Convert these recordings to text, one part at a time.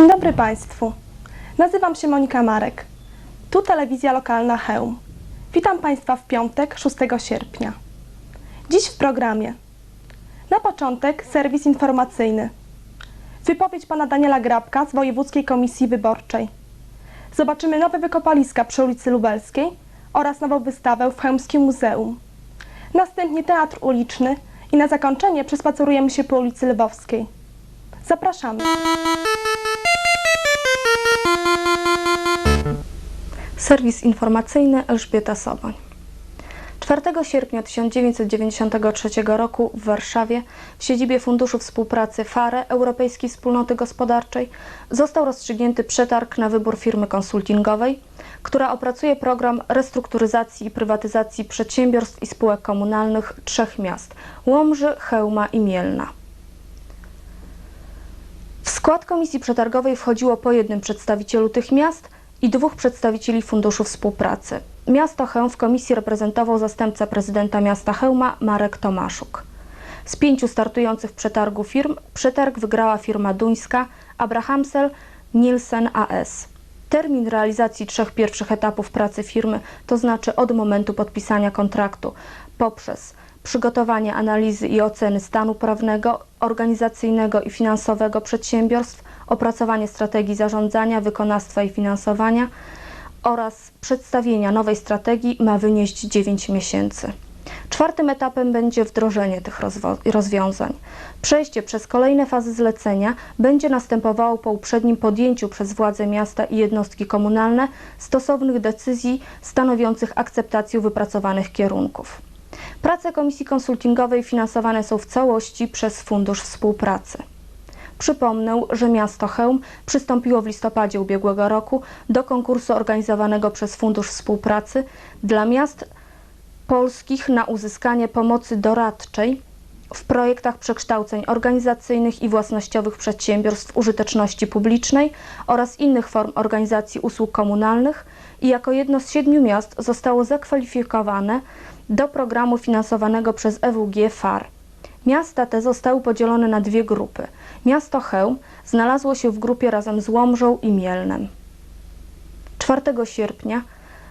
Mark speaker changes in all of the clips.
Speaker 1: Dzień dobry Państwu. Nazywam się Monika Marek. Tu telewizja lokalna Chełm. Witam Państwa w piątek 6 sierpnia. Dziś w programie. Na początek serwis informacyjny. Wypowiedź pana Daniela Grabka z Wojewódzkiej Komisji Wyborczej. Zobaczymy nowe wykopaliska przy ulicy Lubelskiej oraz nową wystawę w Chełmskim Muzeum. Następnie teatr uliczny i na zakończenie przespacerujemy się po ulicy Lwowskiej. Zapraszamy. Serwis informacyjny Elżbieta Soboń. 4 sierpnia 1993 roku w Warszawie w siedzibie Funduszu Współpracy FARE Europejskiej Wspólnoty Gospodarczej został rozstrzygnięty przetarg na wybór firmy konsultingowej, która opracuje program restrukturyzacji i prywatyzacji przedsiębiorstw i spółek komunalnych trzech miast Łomży, Chełma i Mielna. Skład komisji przetargowej wchodziło po jednym przedstawicielu tych miast i dwóch przedstawicieli Funduszu Współpracy. Miasto Chełm w komisji reprezentował zastępca prezydenta miasta Chełma Marek Tomaszuk. Z pięciu startujących w przetargu firm przetarg wygrała firma duńska Abrahamsel Nielsen AS. Termin realizacji trzech pierwszych etapów pracy firmy, to znaczy od momentu podpisania kontraktu poprzez przygotowanie analizy i oceny stanu prawnego, organizacyjnego i finansowego przedsiębiorstw, opracowanie strategii zarządzania, wykonawstwa i finansowania oraz przedstawienia nowej strategii ma wynieść 9 miesięcy. Czwartym etapem będzie wdrożenie tych rozwiązań. Przejście przez kolejne fazy zlecenia będzie następowało po uprzednim podjęciu przez władze miasta i jednostki komunalne stosownych decyzji stanowiących akceptację wypracowanych kierunków. Prace komisji konsultingowej finansowane są w całości przez Fundusz Współpracy. Przypomnę, że miasto Chełm przystąpiło w listopadzie ubiegłego roku do konkursu organizowanego przez Fundusz Współpracy dla miast polskich na uzyskanie pomocy doradczej w projektach przekształceń organizacyjnych i własnościowych przedsiębiorstw użyteczności publicznej oraz innych form organizacji usług komunalnych i jako jedno z siedmiu miast zostało zakwalifikowane do programu finansowanego przez EWG FAR. Miasta te zostały podzielone na dwie grupy. Miasto Chełm znalazło się w grupie razem z Łomżą i Mielnem. 4 sierpnia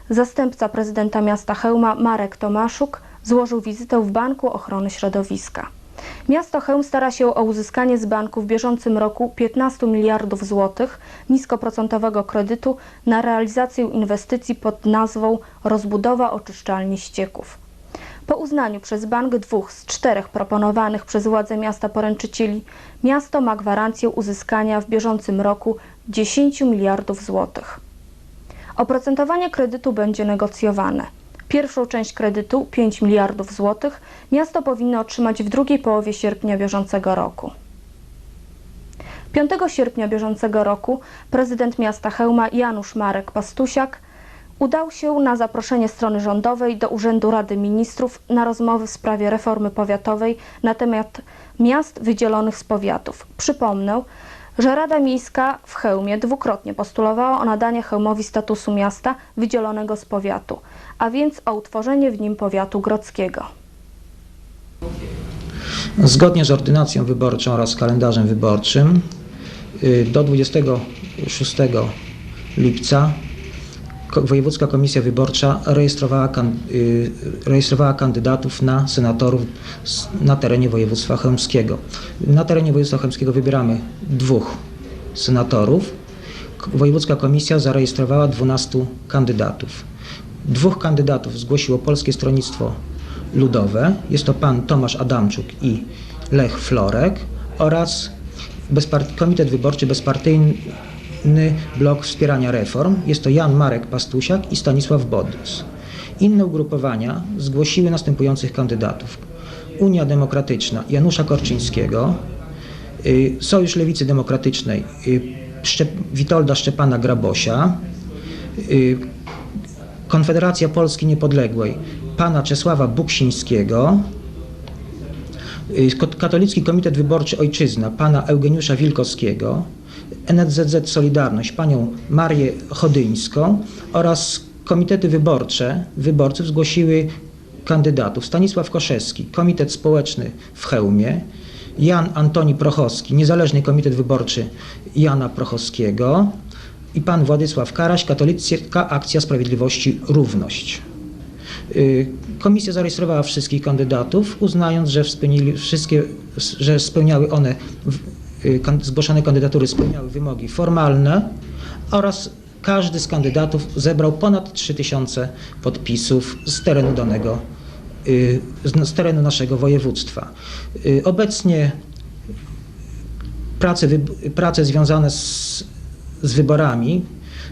Speaker 1: zastępca prezydenta miasta Chełma Marek Tomaszuk złożył wizytę w Banku Ochrony Środowiska. Miasto Chełm stara się o uzyskanie z banku w bieżącym roku 15 miliardów złotych niskoprocentowego kredytu na realizację inwestycji pod nazwą Rozbudowa oczyszczalni ścieków. Po uznaniu przez bank dwóch z czterech proponowanych przez władze miasta poręczycieli, miasto ma gwarancję uzyskania w bieżącym roku 10 miliardów złotych. Oprocentowanie kredytu będzie negocjowane. Pierwszą część kredytu, 5 miliardów złotych, miasto powinno otrzymać w drugiej połowie sierpnia bieżącego roku. 5 sierpnia bieżącego roku prezydent miasta Chełma Janusz Marek Pastusiak udał się na zaproszenie strony rządowej do Urzędu Rady Ministrów na rozmowy w sprawie reformy powiatowej na temat miast wydzielonych z powiatów. Przypomnę, że Rada Miejska w Chełmie dwukrotnie postulowała o nadanie Chełmowi statusu miasta wydzielonego z powiatu, a więc o utworzenie w nim powiatu grodzkiego.
Speaker 2: Zgodnie z ordynacją wyborczą oraz kalendarzem wyborczym y, do 26 lipca Wojewódzka Komisja Wyborcza rejestrowała, kan- y, rejestrowała kandydatów na senatorów na terenie województwa chełmskiego. Na terenie województwa chełmskiego wybieramy dwóch senatorów. Wojewódzka Komisja zarejestrowała 12 kandydatów. Dwóch kandydatów zgłosiło Polskie Stronnictwo Ludowe. Jest to pan Tomasz Adamczuk i Lech Florek oraz Komitet Wyborczy Bezpartyjny Blok Wspierania Reform. Jest to Jan Marek Pastusiak i Stanisław Bodus. Inne ugrupowania zgłosiły następujących kandydatów. Unia Demokratyczna Janusza Korczyńskiego, y, Sojusz Lewicy Demokratycznej y, Szczep- Witolda Szczepana Grabosia, y, Konfederacja Polski Niepodległej pana Czesława Buksińskiego, Katolicki Komitet Wyborczy Ojczyzna pana Eugeniusza Wilkowskiego, NSZZ Solidarność panią Marię Chodyńską oraz komitety wyborcze wyborców zgłosiły kandydatów Stanisław Koszewski, Komitet Społeczny w Chełmie, Jan Antoni Prochowski, Niezależny Komitet Wyborczy Jana Prochowskiego i pan Władysław Karaś, Katolicka Akcja Sprawiedliwości Równość. Y, Komisja zarejestrowała wszystkich kandydatów, uznając, że, wszystkie, że spełniały one, zgłoszone kandydatury spełniały wymogi formalne oraz każdy z kandydatów zebrał ponad 3000 podpisów z terenu danego, y, z, terenu naszego województwa. Y, Obecnie prace, prace związane z, z wyborami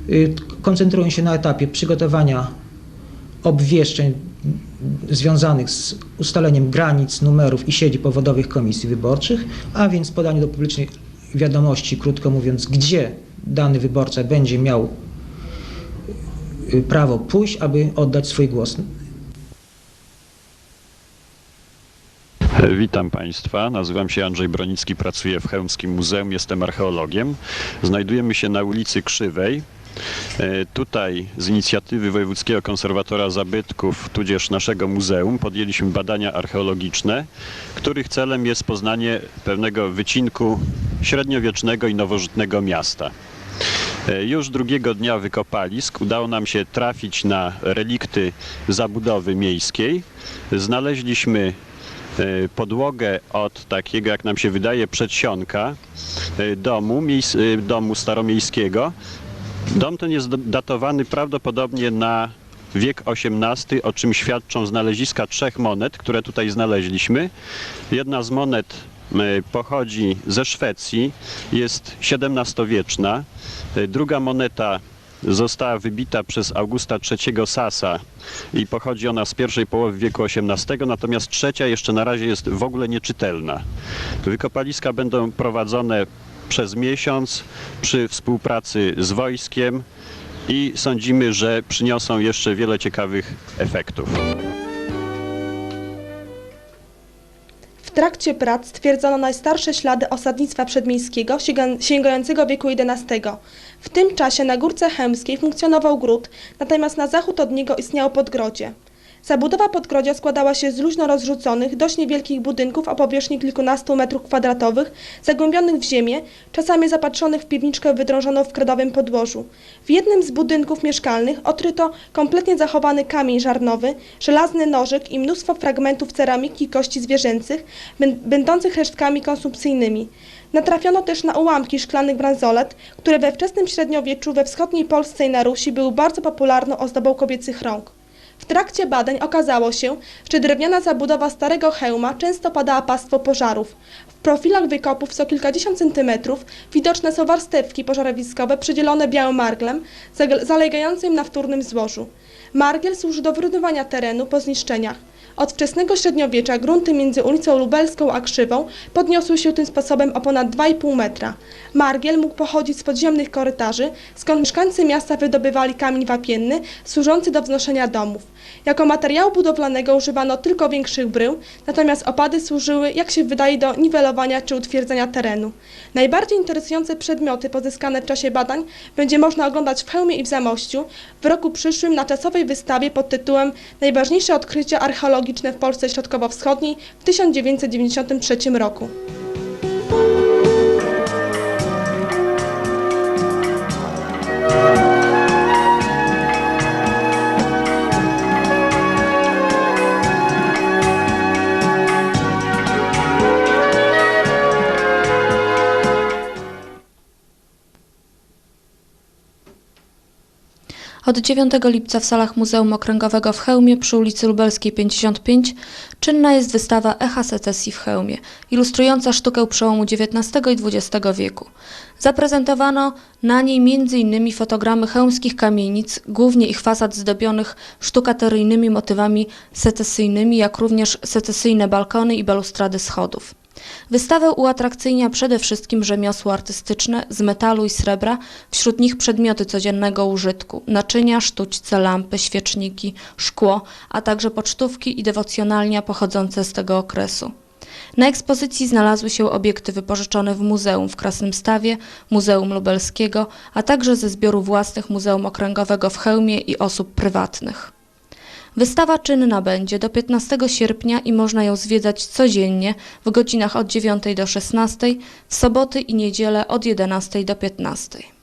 Speaker 2: y, koncentrują się na etapie przygotowania obwieszczeń związanych z ustaleniem granic, numerów i sieci powodowych komisji wyborczych, a więc podaniu do publicznej wiadomości, krótko mówiąc, gdzie dany wyborca będzie miał y, prawo pójść, aby oddać swój głos.
Speaker 3: Witam Państwa, nazywam się Andrzej Bronicki, pracuję w Chełmskim Muzeum, jestem archeologiem. Znajdujemy się na ulicy Krzywej. E, Tutaj z inicjatywy Wojewódzkiego Konserwatora Zabytków, tudzież naszego muzeum, podjęliśmy badania archeologiczne, których celem jest poznanie pewnego wycinku średniowiecznego i nowożytnego miasta. E, Już drugiego dnia wykopalisk udało nam się trafić na relikty zabudowy miejskiej. Znaleźliśmy e, podłogę od takiego, jak nam się wydaje, przedsionka domu, domu staromiejskiego. Dom ten jest datowany prawdopodobnie na wiek XVIII, o czym świadczą znaleziska trzech monet, które tutaj znaleźliśmy. Jedna z monet e, pochodzi ze Szwecji, jest XVII-wieczna. E, Druga moneta została wybita przez Augusta III Sasa i pochodzi ona z pierwszej połowy wieku XVIII, natomiast trzecia jeszcze na razie jest w ogóle nieczytelna. Wykopaliska będą prowadzone przez miesiąc przy współpracy z wojskiem i sądzimy, że przyniosą jeszcze wiele ciekawych efektów.
Speaker 4: W trakcie prac stwierdzono najstarsze ślady osadnictwa przedmiejskiego sięga- sięgającego wieku XI. W tym czasie na Górce Chełmskiej funkcjonował gród, natomiast na zachód od niego istniało podgrodzie. Zabudowa podgrodzia składała się z luźno rozrzuconych, dość niewielkich budynków o powierzchni kilkunastu metrów kwadratowych, zagłębionych w ziemię, czasami zapatrzonych w piwniczkę wydrążoną w kredowym podłożu. W jednym z budynków mieszkalnych odkryto kompletnie zachowany kamień żarnowy, żelazny nożyk i mnóstwo fragmentów ceramiki i kości zwierzęcych, bę- będących resztkami konsumpcyjnymi. Natrafiono też na ułamki szklanych bransolet, które we wczesnym średniowieczu we wschodniej Polsce i na Rusi były bardzo popularną ozdobą kobiecych rąk. W trakcie badań okazało się, że drewniana zabudowa starego hełma często padała pastwą pożarów. W profilach wykopów co kilkadziesiąt centymetrów widoczne są warstewki pożarowiskowe przydzielone białym marglem, zalegającym na wtórnym złożu. Margiel służy do wyrównywania terenu po zniszczeniach. Od wczesnego średniowiecza grunty między ulicą Lubelską a Krzywą podniosły się tym sposobem o ponad 2,5 metra. Margiel mógł pochodzić z podziemnych korytarzy, skąd mieszkańcy miasta wydobywali kamień wapienny służący do wznoszenia domów. Jako materiału budowlanego używano tylko większych brył, natomiast opady służyły, jak się wydaje, do niwelowania czy utwierdzenia terenu. Najbardziej interesujące przedmioty pozyskane w czasie badań będzie można oglądać w Chełmie i w Zamościu w roku przyszłym na czasowej wystawie pod tytułem Najważniejsze odkrycia w Polsce Środkowo-Wschodniej w 1993 roku.
Speaker 1: Od 9 lipca w salach Muzeum Okręgowego w Chełmie przy ulicy Lubelskiej 55 czynna jest wystawa Echa secesji w Chełmie, ilustrująca sztukę przełomu XIX i XX wieku. Zaprezentowano na niej m.in. fotogramy chełmskich kamienic, głównie ich fasad zdobionych sztukateryjnymi motywami secesyjnymi, jak również secesyjne balkony i balustrady schodów. Wystawę uatrakcyjnia przede wszystkim rzemiosło artystyczne z metalu i srebra, wśród nich przedmioty codziennego użytku, naczynia, sztućce, lampy, świeczniki, szkło, a także pocztówki i dewocjonalnia pochodzące z tego okresu. Na ekspozycji znalazły się obiekty wypożyczone w muzeum w Krasnymstawie, Muzeum Lubelskiego, a także ze zbiorów własnych Muzeum Okręgowego w Chełmie i osób prywatnych. Wystawa czynna będzie do 15 sierpnia i można ją zwiedzać codziennie w godzinach od 9 do 16, w soboty i niedzielę od 11 do 15.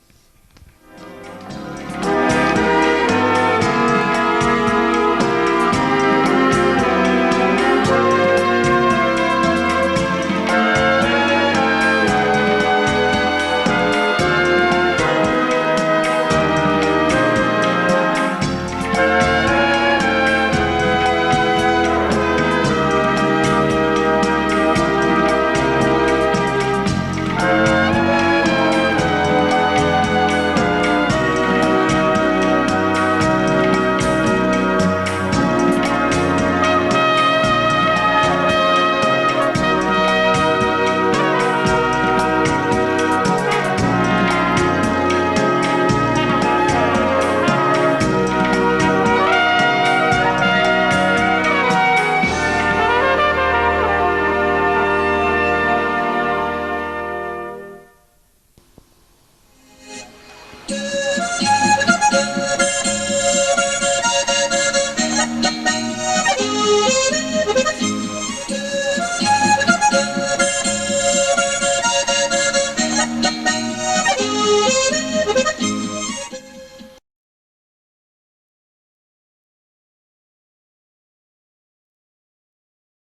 Speaker 1: do